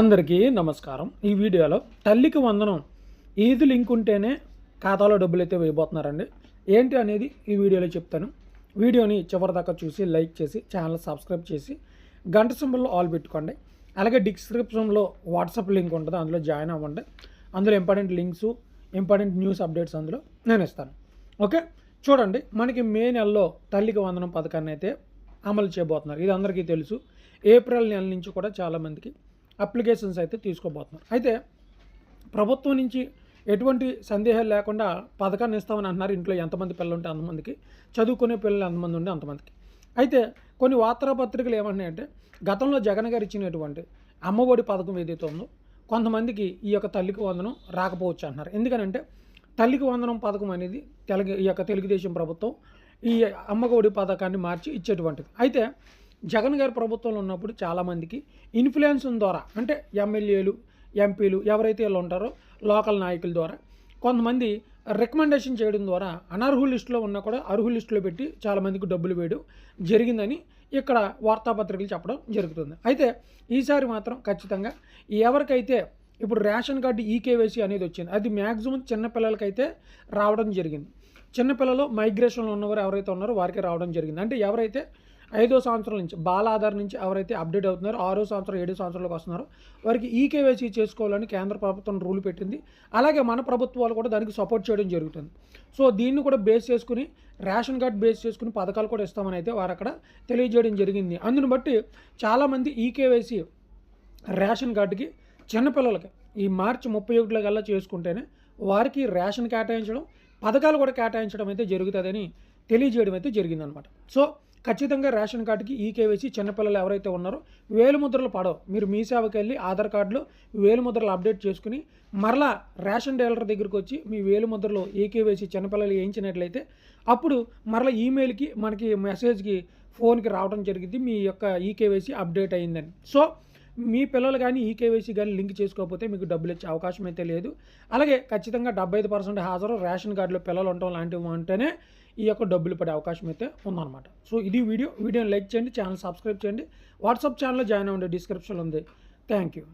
అందరికీ నమస్కారం. ఈ వీడియోలో తల్లికి వందనం ఈది లింక్ ఉంటేనే ఖాతాలో డబ్బులు అయితే వేయబోతున్నారండి. ఏంటి అనేది ఈ వీడియోలో చెప్తాను. వీడియోని చివరిదాకా చూసి లైక్ చేసి ఛానల్ సబ్స్క్రైబ్ చేసి గంట సింబల్లో ఆల్ పెట్టుకోండి. అలాగే డిస్క్రిప్షన్లో వాట్సాప్ లింక్ ఉంటుంది అందులో జాయిన్ అవ్వండి. అందులో important links important news updates అందులో నేను ఇస్తాను. ఓకే? చూడండి మనకి మే నెలలో తల్లికి వందనం పథకాన్ని అయితే అమలు చేయబోతున్నారు. ఇది అందరికీ తెలుసు. ఏప్రిల్ నెల నుంచి కూడా చాలామందికి అప్లికేషన్స్ అయితే తీసుకోబోతున్నారు. అయితే ప్రభుత్వం నుంచి ఎటువంటి సందేహాలు లేకుండా పథకాన్ని ఇస్తామని అంటున్నారు. ఇంట్లో ఎంతమంది పిల్లలు ఉంటే అంతమందికి చదువుకునే పిల్లలు ఎంతమంది ఉంటే అంతమందికి. అయితే కొన్ని వార్తాపత్రికలు ఏమంటున్నాయంటే గతంలో జగన్ గారు ఇచ్చినటువంటి అమ్మఒడి పథకం ఏదైతే ఉందో కొంతమందికి ఈ యొక్క తల్లికి వందనం రాకపోవచ్చు అంటున్నారు. ఎందుకనంటే తల్లికి వందనం పథకం అనేది తెలుగు ఈ యొక్క తెలుగుదేశం ప్రభుత్వం ఈ అమ్మఒడి పథకాన్ని మార్చి ఇచ్చేటువంటిది. అయితే జగన్ గారి ప్రభుత్వంలో ఉన్నప్పుడు చాలామందికి ఇన్ఫ్లుయెన్స్ ద్వారా అంటే ఎమ్మెల్యేలు ఎంపీలు ఎవరైతే వీళ్ళు ఉంటారో లోకల్ నాయకుల ద్వారా కొంతమంది రికమెండేషన్ చేయడం ద్వారా అనర్హుల లిస్టులో ఉన్నా కూడా అర్హుల లిస్టులో పెట్టి చాలామందికి డబ్బులు వేయడం జరిగిందని ఇక్కడ వార్తాపత్రికలు చెప్పడం జరుగుతుంది. అయితే ఈసారి మాత్రం ఖచ్చితంగా ఎవరికైతే ఇప్పుడు రేషన్ కార్డు ఈకేవైసీ అనేది వచ్చింది అది మ్యాక్సిమం చిన్నపిల్లలకైతే రావడం జరిగింది. చిన్నపిల్లలు మైగ్రేషన్లో ఉన్నవారు ఎవరైతే ఉన్నారో వారికి రావడం జరిగింది. అంటే ఎవరైతే ఐదో సంవత్సరం నుంచి బాల ఆధార్ నుంచి ఎవరైతే అప్డేట్ అవుతున్నారో ఆరో సంవత్సరం ఏడో సంవత్సరంలోకి వస్తున్నారో వారికి ఈకేవైసీ చేసుకోవాలని కేంద్ర ప్రభుత్వం రూల్ పెట్టింది. అలాగే మన ప్రభుత్వాలు కూడా దానికి సపోర్ట్ చేయడం జరుగుతుంది. సో దీన్ని కూడా బేస్ చేసుకుని రేషన్ కార్డ్ బేస్ చేసుకుని పథకాలు కూడా ఇస్తామని అయితే వారు అక్కడ తెలియజేయడం జరిగింది. అందుని బట్టి చాలామంది ఈకేవైసీ రేషన్ కార్డుకి చిన్నపిల్లలకి ఈ మార్చి ముప్పై ఒకటిలో కల్లా చేసుకుంటేనే వారికి రేషన్ కేటాయించడం పథకాలు కూడా కేటాయించడం అయితే జరుగుతుందని తెలియజేయడం అయితే జరిగిందనమాట. సో ఖచ్చితంగా రేషన్ కార్డుకి ఈ కేవైసీ చిన్నపిల్లలు ఎవరైతే ఉన్నారో వేలుముద్రలు పడవు. మీరు మీ సేవకి వెళ్ళి ఆధార్ కార్డులో వేలుముద్రలు అప్డేట్ చేసుకుని మరలా రేషన్ డీలర్ దగ్గరికి వచ్చి మీ వేలుముద్రలో ఈ కేవైసీ చిన్నపిల్లలు వేయించినట్లయితే అప్పుడు మరలా ఈమెయిల్కి మనకి మెసేజ్కి ఫోన్కి రావడం జరిగింది. మీ యొక్క ఈ కేవైసీ అప్డేట్ అయిందని. సో మీ పిల్లలు కానీ ఈ కేవైసీ కానీ లింక్ చేసుకోకపోతే మీకు డబ్బులు ఇచ్చే అవకాశం అయితే లేదు. అలాగే ఖచ్చితంగా డెబ్బై ఐదు పర్సెంట్ హాజరు రేషన్ కార్డులో పిల్లలు ఉండటం లాంటివి ఉంటేనే ఈ యొక్క డబ్బులు పడే అవకాశం అయితే ఉందన్నమాట. సో ఇది వీడియో. వీడియోని లైక్ చేయండి ఛానల్ సబ్స్క్రైబ్ చేయండి. వాట్సాప్ ఛానల్లో జాయిన్ అవ్వండి డిస్క్రిప్షన్ ఉంది. Thank you.